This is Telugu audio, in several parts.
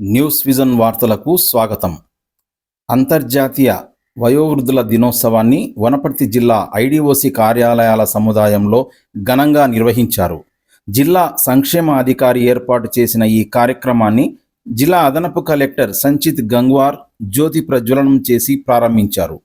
న్యూస్ విజన్ వార్తలకు స్వాగతం. అంతర్జాతీయ వయోవృద్ధుల దినోత్సవాన్ని వనపర్తి జిల్లా ఐడిఓసి కార్యాలయాల సముదాయంలో ఘనంగా నిర్వహించారు. జిల్లా సంక్షేమ అధికారి ఏర్పాటు చేసిన ఈ కార్యక్రమాన్ని జిల్లా అదనపు కలెక్టర్ సంచిత్ గంగ్వార్ జ్యోతి ప్రజ్వలనం చేసి ప్రారంభించారు.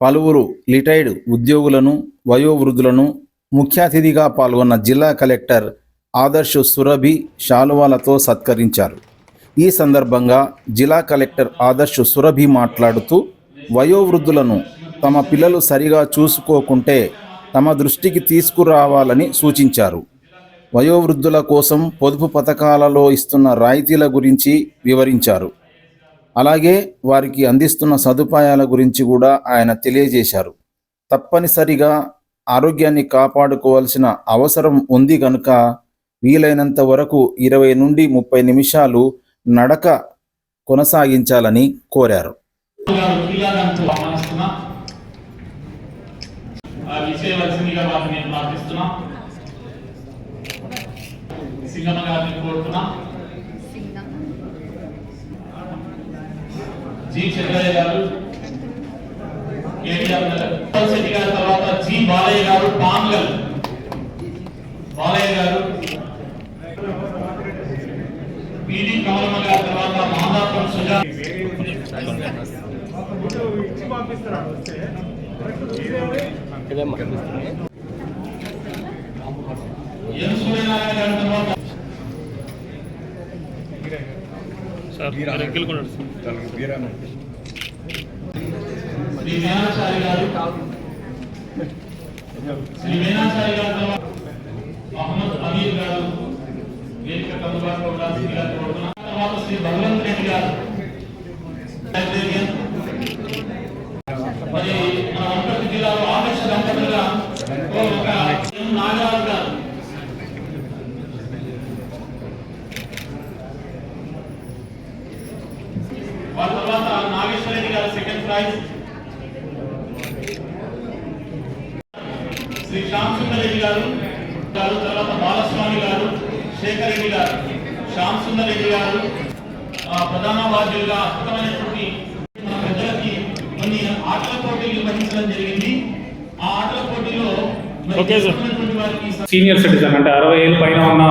పలువురు రిటైర్డ్ ఉద్యోగులను వయోవృద్ధులను ముఖ్య అతిథిగా పాల్గొన్న జిల్లా కలెక్టర్ ఆదర్శ్ సురభి శాలువాలతో సత్కరించారు. ఈ సందర్భంగా జిల్లా కలెక్టర్ ఆదర్శ్ సురభి మాట్లాడుతూ వయోవృద్ధులను తమ పిల్లలు సరిగా చూసుకోకుంటే తమ దృష్టికి తీసుకురావాలని సూచించారు. వయోవృద్ధుల కోసం పొదుపు పథకాలలో ఇస్తున్న రాయితీల గురించి వివరించారు. అలాగే వారికి అందిస్తున్న సదుపాయాల గురించి కూడా ఆయన తెలియజేశారు. తప్పనిసరిగా ఆరోగ్యాన్ని కాపాడుకోవాల్సిన అవసరం ఉంది కనుక వీలైనంత వరకు ఇరవై నుండి ముప్పై నిమిషాలు నడక కొనసాగించాలని కోరారు. జీ చంద్రయ్య గారు కేటీఆర్ తర్వాత బాలయ్య గారు పాంగల్ బాలయ్య గారు పిడి కమలమ్మ గారి తర్వాత మాదాపురం సుజా శ్రీ మేనాచారి గారు. శ్రీ మేనాచారి గారి తర్వాత మహమ్మద్ అమీర్ గారు వేదిక అందుబాటులో ఉండాల్సింది తర్వాత శ్రీ భగవంత్ రెడ్డి గారు మరి మన జిల్లాలో ఆదర్శ దంపతులుగా ఒక నాగరాజు గారు వారి తర్వాత గారు సెకండ్ ప్రైజ్ శ్రీ శ్యామ్ సుందర్ రెడ్డి గారు తర్వాత బాలస్వామి గారు శేఖర్ రెడ్డి గారు శ్యామ్ సుందర్ రెడ్డి గారు ప్రధాన బాధ్యులుగా అద్భుతమైనటువంటి మన పెద్దలకి కొన్ని ఆటల పోటీలు నిర్వహించడం జరిగింది. ఆ ఆటల పోటీలో సీనియర్ సిటిజన్ అంటే అరవై ఏళ్ళ పైన ఉన్న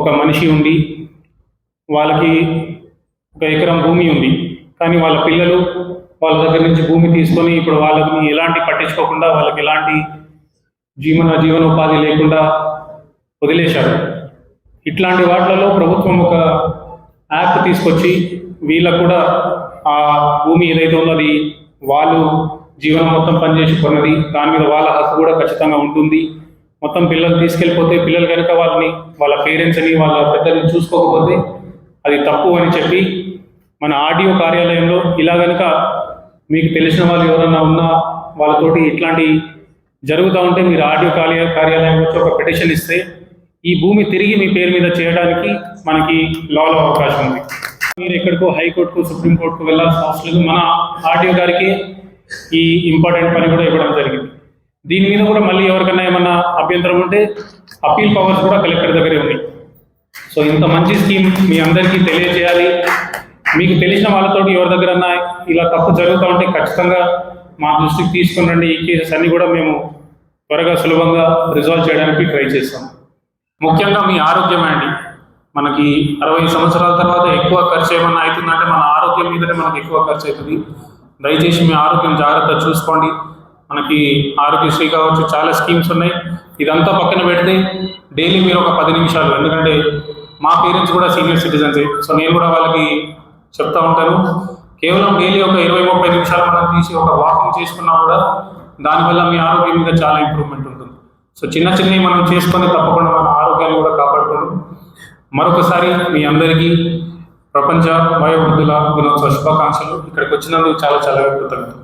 ఒక మనిషి ఉండి వాళ్ళకి ఒక ఎకరం భూమి ఉంది. కానీ వాళ్ళ పిల్లలు వాళ్ళ దగ్గర నుంచి భూమి తీసుకొని ఇప్పుడు వాళ్ళని ఎలాంటి పట్టించుకోకుండా వాళ్ళకి ఎలాంటి జీవన జీవనోపాధి లేకుండా వదిలేశారు. ఇట్లాంటి వాటిలలో ప్రభుత్వం ఒక యాప్ తీసుకొచ్చి వీళ్ళకు కూడా ఆ భూమి ఏదైతే ఉందో అది వాళ్ళు జీవనం మొత్తం పనిచేసి కొన్నది దాని మీద వాళ్ళ హక్కు కూడా ఖచ్చితంగా ఉంటుంది. మొత్తం పిల్లలు తీసుకెళ్ళిపోతే పిల్లలు కనుక వాళ్ళని వాళ్ళ పేరెంట్స్ని వాళ్ళ పెద్దల్ని చూసుకోకపోతే అది తప్పు అని చెప్పి మన ఆర్డీఓ కార్యాలయంలో ఇలా కనుక మీకు తెలిసిన వాళ్ళు ఎవరన్నా ఉన్నా వాళ్ళతోటి ఇట్లాంటి జరుగుతూ ఉంటే మీరు ఆర్డీఓ కార్య కార్యాలయం వచ్చి ఒక పిటిషన్ ఇస్తే ఈ భూమి తిరిగి మీ పేరు మీద చేయడానికి మనకి లాలో అవకాశం ఉంది. మీరు ఎక్కడికో హైకోర్టుకు సుప్రీంకోర్టుకు వెళ్ళాల్సిన అవసరం లేదు. మన ఆర్టీఓ గారికి ఈ ఇంపార్టెంట్ పని కూడా ఇవ్వడం జరిగింది. దీని మీద కూడా మళ్ళీ ఎవరికైనా ఏమన్నా అభ్యంతరం ఉంటే అప్పీల్ పవర్స్ కూడా కలెక్టర్ దగ్గరే ఉన్నాయి సో ఇంత మంచి స్కీమ్ మీ అందరికీ తెలియజేయాలి. మీకు తెలిసిన వాళ్ళతోటి ఎవరి దగ్గరన్నా ఇలా తప్పు జరుగుతూ ఉంటే ఖచ్చితంగా మా దృష్టికి తీసుకుని రండి. ఈ కేసెస్ అన్ని కూడా మేము త్వరగా సులభంగా రిజాల్వ్ చేయడానికి ట్రై చేస్తాం. ముఖ్యంగా మీ ఆరోగ్యమే అండి. మనకి అరవై సంవత్సరాల తర్వాత ఎక్కువ ఖర్చు ఏమన్నా అవుతుందంటే మన ఆరోగ్యం మీదనే మనకి ఎక్కువ ఖర్చు అవుతుంది. దయచేసి మీ ఆరోగ్యం జాగ్రత్త చూసుకోండి. మనకి ఆరోగ్యశ్రీ కావచ్చు చాలా స్కీమ్స్ ఉన్నాయి. ఇదంతా పక్కన పెడితే డైలీ మీరు ఒక పది నిమిషాలు ఎందుకంటే మా పేరెంట్స్ కూడా సీనియర్ సిటిజన్సే. సో నేను కూడా వాళ్ళకి చెప్తా ఉంటాను. కేవలం డైలీ ఒక ఇరవై ముప్పై నిమిషాలు మనం తీసి ఒక వాకింగ్ చేసుకున్నా కూడా దానివల్ల మీ ఆరోగ్యం మీద చాలా ఇంప్రూవ్మెంట్ ఉంటుంది. సో చిన్న చిన్నవి మనం చేసుకొని తప్పకుండా మన ఆరోగ్యాన్ని కూడా కాపాడుకోవడం మరొకసారి మీ అందరికీ ప్రపంచ వయోవృద్ధుల దినోత్సవ శుభాకాంక్షలు. ఇక్కడికి వచ్చినందుకు చాలా చాలా కృతజ్ఞతలు.